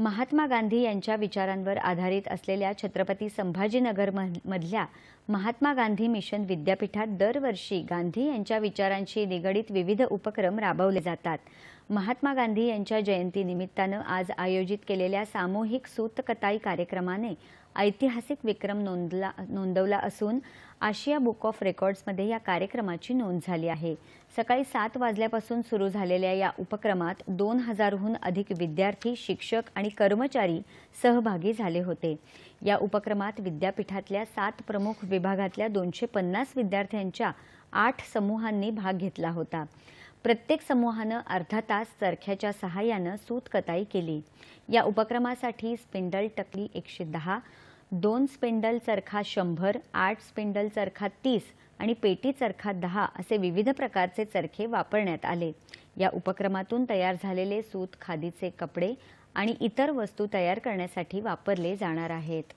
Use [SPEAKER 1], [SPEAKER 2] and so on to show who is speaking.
[SPEAKER 1] महात्मा गांधी यांच्या विचारांवर आधारित असलेल्या छत्रपती संभाजीनगर मधल्या महात्मा गांधी मिशन विद्यापीठात दरवर्षी गांधी यांच्या विचारांशी निगडीत विविध उपक्रम राबवले जातात. महात्मा गांधी यांच्या जयंतीनिमित्तानं आज आयोजित केलेल्या सामूहिक सूतकताई कार्यक्रमाने ऐतिहासिक विक्रम नोंदला नोंदवला असून आशिया बुक ऑफ रेकॉर्ड्समध्ये या कार्यक्रमाची नोंद झाली आहे. सकाळी सात वाजल्यापासून सुरू झालेल्या या उपक्रमात दोन हजारहून अधिक विद्यार्थी शिक्षक आणि कर्मचारी सहभागी झाले होते. या उपक्रमात विद्यापीठातल्या सात प्रमुख विभागातल्या दोनशे पन्नास विद्यार्थ्यांच्या आठ समूहांनी भाग घेतला होता. प्रत्येक समूहानं अर्धा तास चरख्याच्या सहाय्यानं सूतकताई केली. या उपक्रमासाठी स्पिंडल टकली एकशे दहा दोन स्पिंडल चरखा शंभर आठ स्पिंडल चरखा तीस आणि पेटी चरखा दहा असे विविध प्रकारचे चरखे वापरण्यात आले. या उपक्रमातून तयार झालेले सूत खादीचे कपडे आणि इतर वस्तू तयार करण्यासाठी वापरले जाणार आहेत.